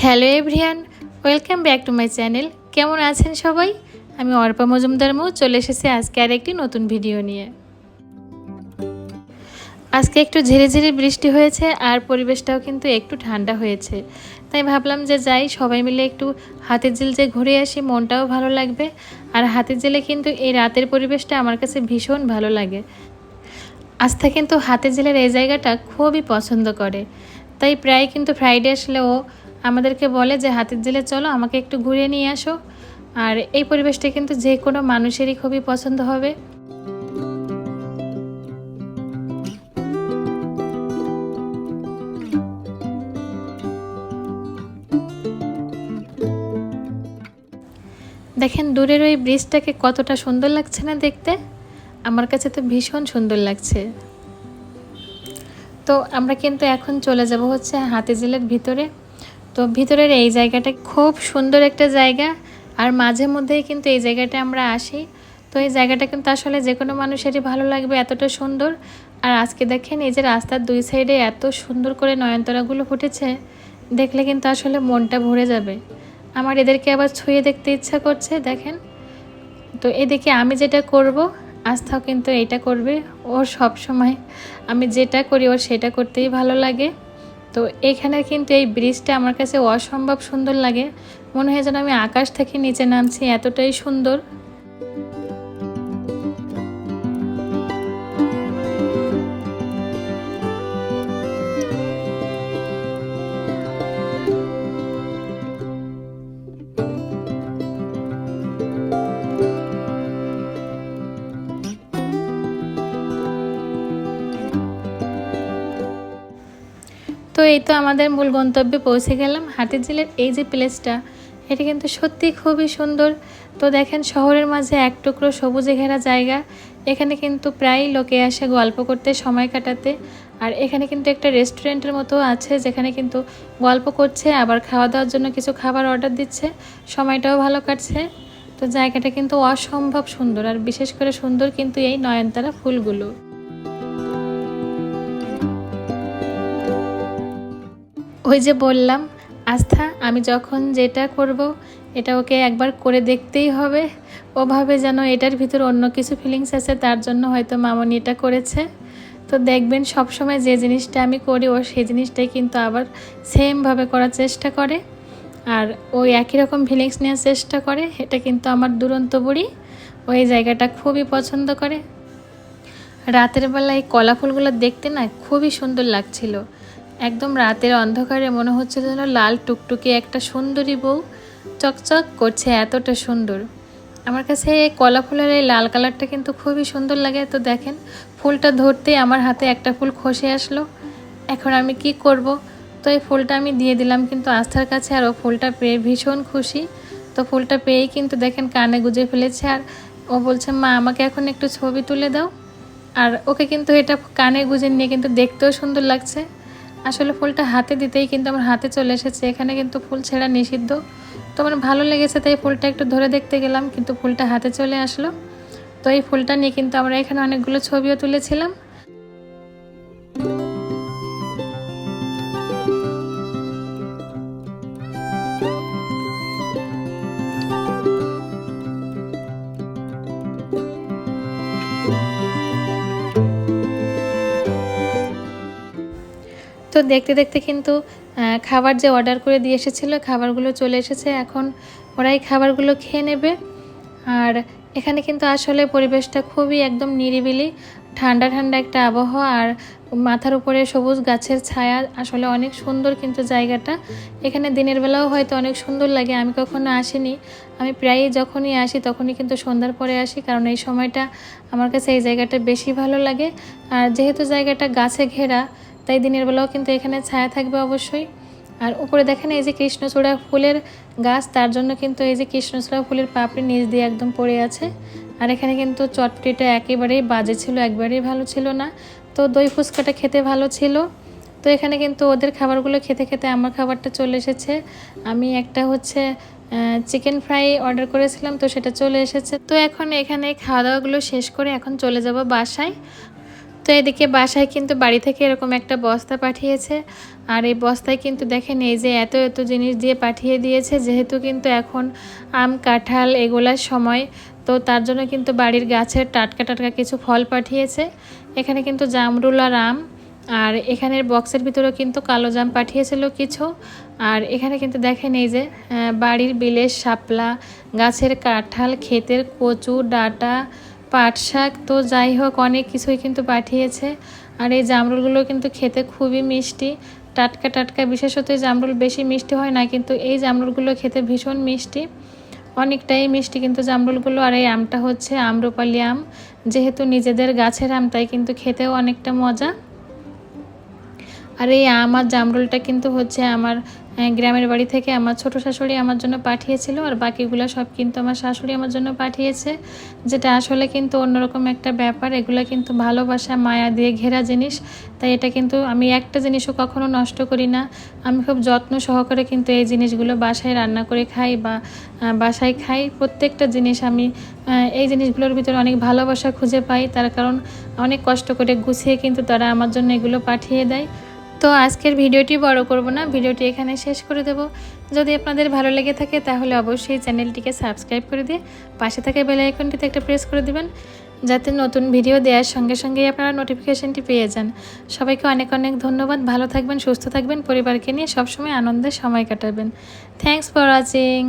Hello everyone, welcome back to my channel. কেমন আছেন সবাই? আমি অর্পা মজুমদার মৌ, চলে এসেছি আজকে আর একটি নতুন ভিডিও নিয়ে। আজকে একটু ঝিরে ঝিরে বৃষ্টি হয়েছে, আর পরিবেশটাও কিন্তু একটু ঠান্ডা হয়েছে। তাই ভাবলাম যে যাই, সবাই মিলে একটু হাতের ঝিল যে ঘুরে আসি, মনটাও ভালো লাগবে। আর হাতের জেলে কিন্তু এই রাতের পরিবেশটা আমার কাছে ভীষণ ভালো লাগে। আস্থা কিন্তু হাতের জেলের এই জায়গাটা খুবই পছন্দ করে। তাই প্রায় কিন্তু ফ্রাইডে আসলে ও আমাদেরকে বলে যে, হাতের জেলে চলো, আমাকে একটু ঘুরে নিয়ে আসো। আর এই পরিবেশটা কিন্তু যে কোনো মানুষেরই খুবই পছন্দ হবে। দেখেন, দূরের ওই ব্রিজটাকে কতটা সুন্দর লাগছে না দেখতে? আমার কাছে তো ভীষণ সুন্দর লাগছে। তো আমরা কিন্তু এখন চলে যাব হচ্ছে হাতে জেলের ভিতরে। তো ভিতরের এই জায়গাটা খুব সুন্দর একটা জায়গা আর মাঝে মধ্যেই কিন্তু এই জায়গাটা আমরা আসি। তো এই জায়গাটা কিন্তু আসলে যে কোনো মানুষেরই ভালো লাগবে, এতটা সুন্দর। আর আজকে দেখেন এই যে রাস্তার দুই সাইডে এত সুন্দর করে নয়নতারাগুলো ফুটেছে, দেখলে কিন্তু আসলে মনটা ভরে যাবে। আমার এদেরকে আবার ছুঁয়ে দেখতে ইচ্ছা করছে, দেখেন। তো এদিকে আমি যেটা করব আস্থাও কিন্তু এটা করবে। ওর সব সময় আমি যেটা করি, ওর সেটা করতেই ভালো লাগে। তো এখানে কিন্তু এই ব্রিজটা আমার কাছে অসম্ভব সুন্দর লাগে। মনে হয় যেন আমি আকাশ থেকে নিচে নামছি, এতটাই সুন্দর। তো এই তো আমাদের মূল গন্তব্যে পৌঁছে গেলাম। হাতির ঝিলের এই যে প্লেসটা, এটা কিন্তু সত্যি খুবই সুন্দর। তো দেখেন শহরের মাঝে এক টুকরো সবুজে ঘেরা জায়গা। এখানে কিন্তু প্রায় লোকে আসে গল্প করতে, সময় কাটাতে। আর এখানে কিন্তু একটা রেস্টুরেন্টের মতো আছে, যেখানে কিন্তু গল্প করছে, আবার খাওয়া দাওয়ার জন্য কিছু খাবার অর্ডার দিচ্ছে। সময়টাও ভালো কাটছে। তো জায়গাটা কিন্তু অসম্ভব সুন্দর। আর বিশেষ করে সুন্দর কিন্তু এই নয়নতারা ফুলগুলো। ওই যে বললাম, আস্থা, আমি যখন যেটা করব, এটা ওকে একবার করে দেখতেই হবে। ওভাবে যেন এটার ভিতর অন্য কিছু ফিলিংস আছে, তার জন্য হয়তো মামনি এটা করেছে। তো দেখবেন সব সময় যে জিনিসটা আমি করি, ও সেই জিনিসটাই কিন্তু আবার সেমভাবে করার চেষ্টা করে। আর ওই একই রকম ফিলিংস নেওয়ার চেষ্টা করে, এটা কিন্তু আমার দুরন্ত বুড়ি। ওই জায়গাটা খুবই পছন্দ করে। রাতের বেলায় কলা ফুলগুলো দেখতে না খুবই সুন্দর লাগছিল। একদম রাতের অন্ধকারে মনে হচ্ছে যেন লাল টুকটুকে একটা সুন্দরী বউ চকচক করছে এতটা সুন্দর। আমার কাছে কলা ফুলের এই লাল কালারটা কিন্তু খুবই সুন্দর লাগে, তো দেখেন, ফুলটা ধরতেই আমার হাতে একটা ফুল খসে আসলো। এখন আমি কি করব? তো এই ফুলটা আমি দিয়ে দিলাম কিন্তু আস্থার কাছে আর ও ফুলটা পেয়ে ভীষণ খুশি। তো ফুলটা পেয়েই কিন্তু দেখেন কানে গুজে ফেলেছে আর ও বলছে, মা, আমাকে এখন একটু ছবি তুলে দাও। আর ওকে কিন্তু এটা কানে গুজে নিয়ে কিন্তু দেখতেও সুন্দর লাগছে। আসলে ফুলটা হাতে দিতেই কিন্তু আমার হাতে চলে এসেছে। এখানে কিন্তু ফুল ছেঁড়া নিষিদ্ধ। তো আমার ভালো লেগেছে, তাই ফুলটা একটু ধরে দেখতে গেলাম, কিন্তু ফুলটা হাতে চলে আসলো। তো এই ফুলটা নিয়ে কিন্তু আমরা এখানে অনেকগুলো ছবিও তুলেছিলাম। তো দেখতে দেখতে কিন্তু খাবার যে অর্ডার করে দিয়ে এসেছিল, খাবারগুলো চলে এসেছে। এখন ওরাই খাবারগুলো খেয়ে নেবে। আর এখানে কিন্তু আসলে পরিবেশটা খুবই একদম নিরিবিলি। ঠান্ডা ঠান্ডা একটা আবহাওয়া আর মাথার উপরে সবুজ গাছের ছায়া আসলে অনেক সুন্দর কিন্তু জায়গাটা। এখানে দিনের বেলাও হয়তো অনেক সুন্দর লাগে, আমি কখনো আসিনি। আমি প্রায়ই যখনই আসি তখনই কিন্তু সন্ধ্যার পরে আসি, কারণ এই সময়টা আমার কাছে এই জায়গাটা বেশি ভালো লাগে। আর যেহেতু জায়গাটা গাছে ঘেরা তাই দিনের বেলাও কিন্তু এখানে ছায়া থাকবে অবশ্যই। আর উপরে দেখেন এই যে কৃষ্ণচূড়া ফুলের গাছ, তার জন্য কিন্তু এই যে কৃষ্ণচূড়া ফুলের পাপড়ি নিচ দিয়ে একদম পড়ে আছে। আর এখানে কিন্তু চটপটিটা একেবারেই বাজে ছিল, একবারেই ভালো ছিল না। তো দই ফুচকাটা খেতে ভালো ছিল। তো এখানে কিন্তু ওদের খাবারগুলো খেতে খেতে আমার খাবারটা চলে এসেছে। আমি একটা হচ্ছে চিকেন ফ্রাই অর্ডার করেছিলাম, তো সেটা চলে এসেছে। তো এখন এখানে খাওয়া দাওয়াগুলো শেষ করে এখন চলে যাব বাসায়। তো এদিকে বাসায় কিন্তু বাড়ি থেকে এরকম একটা বস্তা পাঠিয়েছে। আর এই বস্তায় কিন্তু দেখেন এই যে এত এত জিনিস দিয়ে পাঠিয়ে দিয়েছে, যেহেতু কিন্তু এখন আম, কাঁঠাল এগুলার সময়। তো তার জন্য কিন্তু বাড়ির গাছের টাটকা টাটকা কিছু ফল পাঠিয়েছে। এখানে কিন্তু জামরুল আর আম, আর এখানের বক্সের ভিতরেও কিন্তু কালো জাম পাঠিয়েছিল কিছু। আর এখানে কিন্তু দেখেন এই যে বাড়ির বিলের শাপলা, গাছের কাঁঠাল, ক্ষেতের কচু, ডাটা পাট শাক তো যাই হোক, অনেক কিছুই কিন্তু পাঠিয়েছে। আর এই জামরুলগুলো কিন্তু খেতে খুবই মিষ্টি। টাটকা টাটকা, বিশেষত এই জামরুল বেশি মিষ্টি হয় না, কিন্তু এই জামরুলগুলো খেতে ভীষণ মিষ্টি। অনেকটাই মিষ্টি কিন্তু জামরুলগুলো। আর এই আমটা হচ্ছে আম্রপালি আম। যেহেতু নিজেদের গাছের আম, তাই কিন্তু খেতেও অনেকটা মজা। আর এই আমার জামরুলটা কিন্তু হচ্ছে আমার গ্রামের বাড়ি থেকে আমার ছোট শাশুড়ি আমার জন্য পাঠিয়েছিল আর বাকিগুলো সব কিন্তু আমার শাশুড়ি আমার জন্য পাঠিয়েছে। যেটা আসলে কিন্তু অন্যরকম একটা ব্যাপার। এগুলো কিন্তু ভালোবাসা, মায়া দিয়ে ঘেরা জিনিস। তাই এটা কিন্তু আমি একটা জিনিসও কখনো নষ্ট করি না। আমি খুব যত্ন সহকারে কিন্তু এই জিনিসগুলো বাসায় রান্না করে খাই বা বাসায় খাই। প্রত্যেকটা জিনিস আমি এই জিনিসগুলোর ভিতরে অনেক ভালোবাসা খুঁজে পাই। তার কারণ অনেক কষ্ট করে গুছিয়ে কিন্তু তারা আমার জন্য এগুলো পাঠিয়ে দেয়। তো আজকের ভিডিওটি বড় করব না, ভিডিওটি এখানে শেষ করে দেব। যদি আপনাদের ভালো লেগে থাকে তাহলে অবশ্যই চ্যানেলটিকে সাবস্ক্রাইব করে দিয়ে পাশে থাকা বেল আইকনটিতে একটা প্রেস করে দিবেন, যাতে নতুন ভিডিও দেওয়ার সঙ্গে সঙ্গেই আপনারা নোটিফিকেশনটি পেয়ে যান। সবাইকে অনেক অনেক ধন্যবাদ, ভালো থাকবেন, সুস্থ থাকবেন, পরিবারকে নিয়ে সবসময় আনন্দে সময় কাটাবেন। Thanks for watching